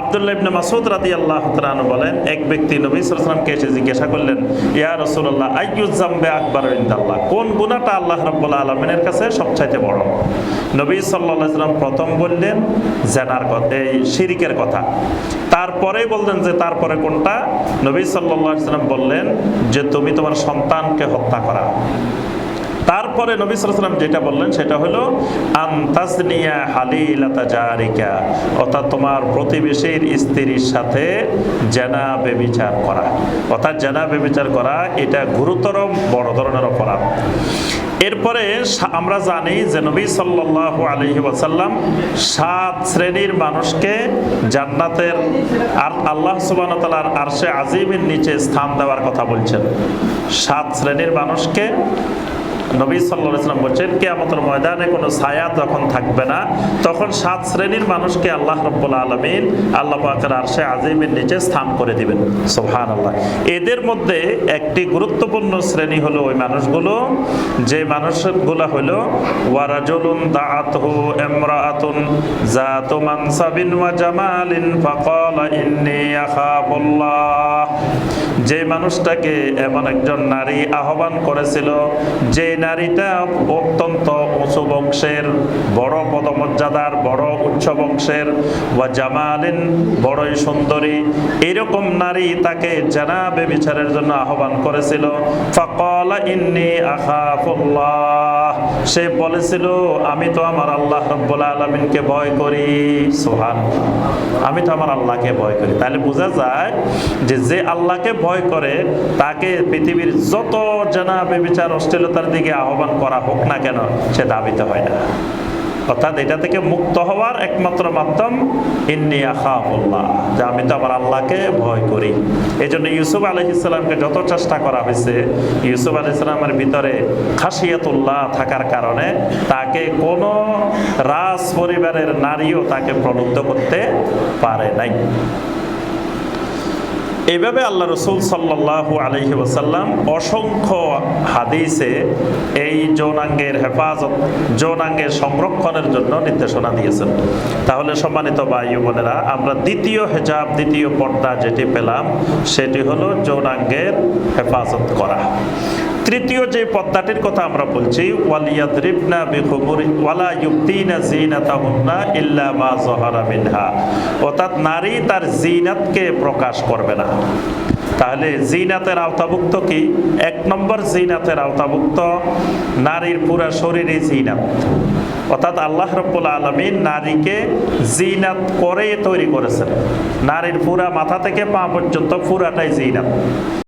আব্দুল্লাহ ইবনে মাসুদ রাদিয়াল্লাহু তাআলা বলেন, এক ব্যক্তি নবী সাল্লাল্লাহু এসে জিজ্ঞাসা করলেন, ইয়া রাসূলুল্লাহ আইয়ু যামবে আকবার ইনদাল্লাহ? কোন গুনাহটা আল্লাহ রাব্বুল আলামিনের কাছে সবচাইতে বড়? নবী সাল্লাল্লাহু আলাইহি ওয়াসাল্লাম প্রথম বললেন, জেনার কথা এই শিরিকের কথা। তারপরে বললেন যে, তারপরে কোনটা? নবী সাল্লাল্লাহু আলাইহি বললেন যে, তুমি তোমার সন্তানকে হত্যা করা। তারপরে নবী সাল্লাম যেটা বললেন সেটা হলো আন্তাজনিয়া হালিলাতা জারিকা অর্থাৎ তোমার প্রতিবেশীর স্ত্রীর সাথে জেনা বেবিচার করা। অর্থাৎ জেনা বেবিচার করা, এটা গুরুতর বড় ধরনের অপরাধ। এরপরে আমরা জানি যে নবী সাল্লাল্লাহু আলাইহি ওয়াসাল্লাম সাত শ্রেণির মানুষকে জান্নাতের আর আল্লাহ তাআলার আরশে আজিমের নিচে স্থান দেওয়ার কথা বলছেন। সাত শ্রেণির মানুষকে নবী সাল্লাহ ইসলাম বলছেন, কেয়ামতের ময়দানে কোনো ছায়া যখন থাকবে না। তখন সাত শ্রেণির মানুষকে আল্লাহ রব্বুল আলমিন আল্লাহ পাকের আরশে আজিমের নিচে স্থান করে দিবেন। সোহান আল্লাহ এদের মধ্যে একটি গুরুত্বপূর্ণ শ্রেণি হলো ওই মানুষগুলো, যে মানুষগুলো হলো ওয়ারাজুলুন দাআতহু ইমরাআতুন যাতু মানসাবিন ওয়া জামালিন, ফাকালা ইন্নী আখাফুল্লাহ। যে মানুষটাকে এমন একজন নারী আহ্বান করেছিল যে নারীটা অত্যন্ত উঁচু বংশের বড় উচ্চ বংশের বা জামালিন বড়ই সুন্দরী এরকম নারী তাকে জানাবে বিচারের জন্য আহ্বান করেছিল। ফকলা, ইন্নি আখাফুল্লাহ সে বলেছিল, আমি তো আমার আল্লাহ রব্বুল আলমিনকে ভয় করি। সোহান আমি তো আমার আল্লাহকে ভয় করি। তাহলে বোঝা যায় যে যে আল্লাহকে ভয় করে, তাকে পৃথিবীর যত জানা বেবিচার অশ্লীলতার দিকে আহ্বান করা হোক না কেন, সে দাবিতে হয় না। অর্থাৎ এটা থেকে মুক্ত হওয়ার একমাত্র মাধ্যম ইন্নি আখাফুল্লাহ যে আমি তো আমার আল্লাহকে ভয় করি। এই জন্য ইউসুফ আলহ ইসলামকে যত চেষ্টা করা হয়েছে, ইউসুফ আলহ ইসলামের ভিতরে খাসিয়াতুল্লাহ থাকার কারণে তাকে কোনো রাজ পরিবারের নারীও তাকে প্রলুব্ধ করতে পারে নাই। এইভাবে আল্লাহ রসুল সাল্লাহু আলহি ওসাল্লাম অসংখ্য হাদিসে এই যৌনাঙ্গের হেফাজত, যৌনাঙ্গের সংরক্ষণের জন্য নির্দেশনা দিয়েছেন। তাহলে সম্মানিত বায়ু বোনেরা, আমরা দ্বিতীয় হেজাব, দ্বিতীয় পর্দা যেটি পেলাম, সেটি হলো যৌনাঙ্গের হেফাজত করা। তৃতীয় যে পদ্মাটির কথা আমরা বলছি, ওয়ালিয়াদরিবনা বিখুমুরি ওয়ালা ইউবদিনা জিনাতাহুন্না ইল্লা মা যহারা মিনহা। অর্থাৎ নারী তার জিনাতকে প্রকাশ করবে না। তাহলে জিনাতের আওতাভুক্ত কি? এক নম্বর জিনাতের আওতাভুক্ত নারীর পুরা শরীরে জিনাত। অর্থাৎ আল্লাহ রব্বুল আলমিন নারীকে জিনাত করে তৈরি করেছেন। নারীর পুরা মাথা থেকে পা পর্যন্ত পুরাটাই জিনাত।